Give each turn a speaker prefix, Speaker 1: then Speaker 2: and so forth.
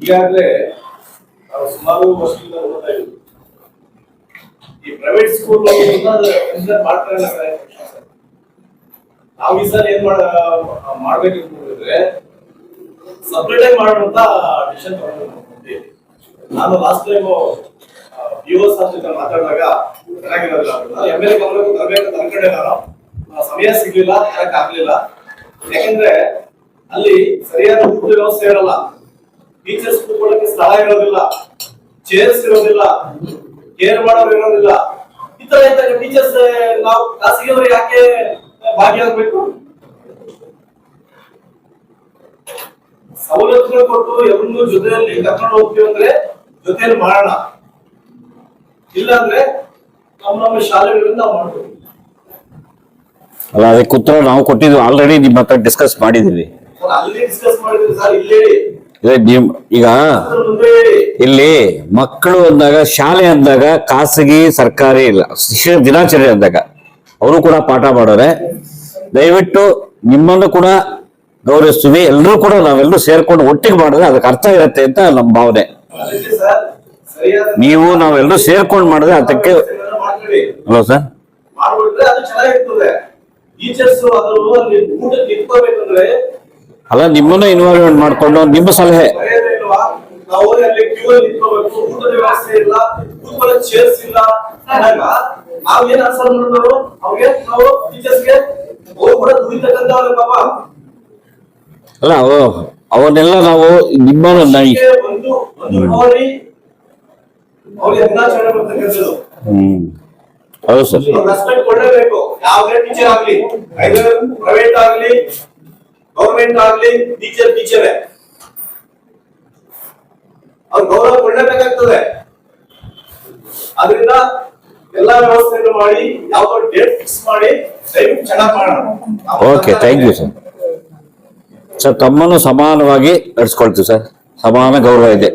Speaker 1: ಈಗಾಗಲೇ ನಾವು ಸುಮಾರು ವರ್ಷದಿಂದ ನೋಡ್ತಾ ಇದ್ದೀವಿ. ಈ ಪ್ರೈವೇಟ್ ಸ್ಕೂಲ್ ಕರೆ. ನಾವು ಈ ಸಲ ಏನ್ ಮಾಡ ಮಾಡ್ಬೇಕಂತಂದ್ರೆ ಸಪ್ರೇಟ್ ಆಗಿ ಮಾಡುವಂತ ಡಿಸಿಷನ್ ತಗೊಂಡಿದ್ದೀವಿ ನಾನು ಲಾಸ್ಟ್ ಟೈಮ್ ಯು ಎಸ್ ಜೊತೆ ಮಾತಾಡಿದಾಗ ಚೆನ್ನಾಗಿರೋದಿಲ್ಲ ಎಂ ಎಲ್ ಎ ಗಮನಕ್ಕೂ ತರಬೇಕು ಅನ್ಕೊಂಡೆ ನಾನು. ಸಮಯ ಸಿಗ್ಲಿಲ್ಲ ತರಕ್ ಆಗ್ಲಿಲ್ಲ. ಯಾಕಂದ್ರೆ ಅಲ್ಲಿ ಸರಿಯಾದ ಊಟದ ವ್ಯವಸ್ಥೆ ಇರಲ್ಲ. ಟೀಚರ್ಸ್ ಕೂತ್ಕೊಳ್ಳಕ್ಕೆ ಸ್ಥಳ ಇರೋದಿಲ್ಲ. ಚೇರ್ಸ್ ಇರೋದಿಲ್ಲ. ಕೇರ್ ಮಾಡೋರು ಇರೋದಿಲ್ಲ. ಇತರ ಇತರ ಟೀಚರ್ಸ್ ನಾವು ಖಾಸಗಿಯವರು ಯಾಕೆ ಭಾಗಿಯಾಗಬೇಕು? ಸವಲತ್ತುಗಳು ಕೊಟ್ಟು ಎಲ್ಲರೂ ಜೊತೆಯಲ್ಲಿ ಕರ್ಕೊಂಡು ಹೋಗ್ತೀವಿ ಅಂದ್ರೆ ಜೊತೆಯಲ್ಲಿ ಮಾಡೋಣ. ಇಲ್ಲಾಂದ್ರೆ ನಮ್ಮ ನಮ್ಮ ಶಾಲೆಗಳಿಂದ ಮಾಡ್ತೀವಿ
Speaker 2: ಅಲ್ಲ, ಅದಕ್ಕೆ ಉತ್ತರ ನಾವು ಕೊಟ್ಟಿದ್ವಿ ಆಲ್ರೆಡಿ ನಿಮ್ಮ ಹತ್ರ ಡಿಸ್ಕಸ್ ಮಾಡಿದೀವಿ ಈಗ ಇಲ್ಲಿ ಮಕ್ಕಳು ಅಂದಾಗ ಶಾಲೆ ಅಂದಾಗ ಖಾಸಗಿ ಸರ್ಕಾರಿ ಇಲ್ಲ ಶಿಕ್ಷಣ ದಿನಾಚರಣೆ ಅಂದಾಗ ಅವರು ಕೂಡ ಪಾಠ ಮಾಡೋರೆ. ದಯವಿಟ್ಟು ನಿಮ್ಮನ್ನು ಕೂಡ ಗೌರವಿಸ್ತೀವಿ. ಎಲ್ಲರೂ ಕೂಡ ನಾವೆಲ್ಲರೂ ಸೇರ್ಕೊಂಡು ಒಟ್ಟಿಗೆ ಮಾಡಿದ್ರೆ ಅದಕ್ಕೆ ಅರ್ಥ ಇರುತ್ತೆ ಅಂತ ನಮ್ಮ ಭಾವನೆ. ನೀವು ನಾವೆಲ್ಲರೂ ಸೇರ್ಕೊಂಡು ಮಾಡಿದ್ರೆ ಅದಕ್ಕೆ ಹಲೋ ಸರ್
Speaker 1: ಟೀಚರ್ಸ್ ಅದ್ರ ನಿಂತ್ಕೋಬೇಕಂದ್ರೆ
Speaker 2: ಅಲ್ಲ, ನಿಮ್ಮನ್ನ ಇನ್ವಾಲ್ವ್ಮೆಂಟ್ ಮಾಡ್ಕೊಂಡು ನಿಮ್ಮ ಸಲಹೆ.
Speaker 1: ಅಲ್ಲಿ
Speaker 2: ಅವನ್ನೆಲ್ಲ ನಾವು ನಿಮ್ಮ ಹೌದು ಸರ್.
Speaker 1: ರೆಸ್ಪೆಕ್ಟ್ ಕೊಡಲೇಬೇಕು. ಯಾವುದೇ ಟೀಚರ್ ಆಗ್ಲಿ ಪ್ರೈವೇಟ್ ಆಗ್ಲಿ ಗೌರ್ಮೆಂಟ್ ಆಗ್ಲಿ ಟೀಚರ್ ಟೀಚರೇ ಅವ್ರ ಗೌರವ ಕೊಡಲೇಬೇಕಾಗ್ತದೆ. ಅದರಿಂದ ಎಲ್ಲಾ ವ್ಯವಸ್ಥೆಯನ್ನು ಮಾಡಿ, ಯಾವ್ದೋ ಡೇಟ್ ಫಿಕ್ಸ್ ಮಾಡಿ ಟೈಮ್ ಚೆನ್ನಾಗಿ ಮಾಡೋಣ
Speaker 2: okay thank you sir sir ತಮ್ಮನ್ನು ಸಮಾನವಾಗಿ ನಡೆಸ್ಕೊಳ್ತೀವಿ ಸರ್ ಸಮಾನ ಗೌರವ ಇದೆ.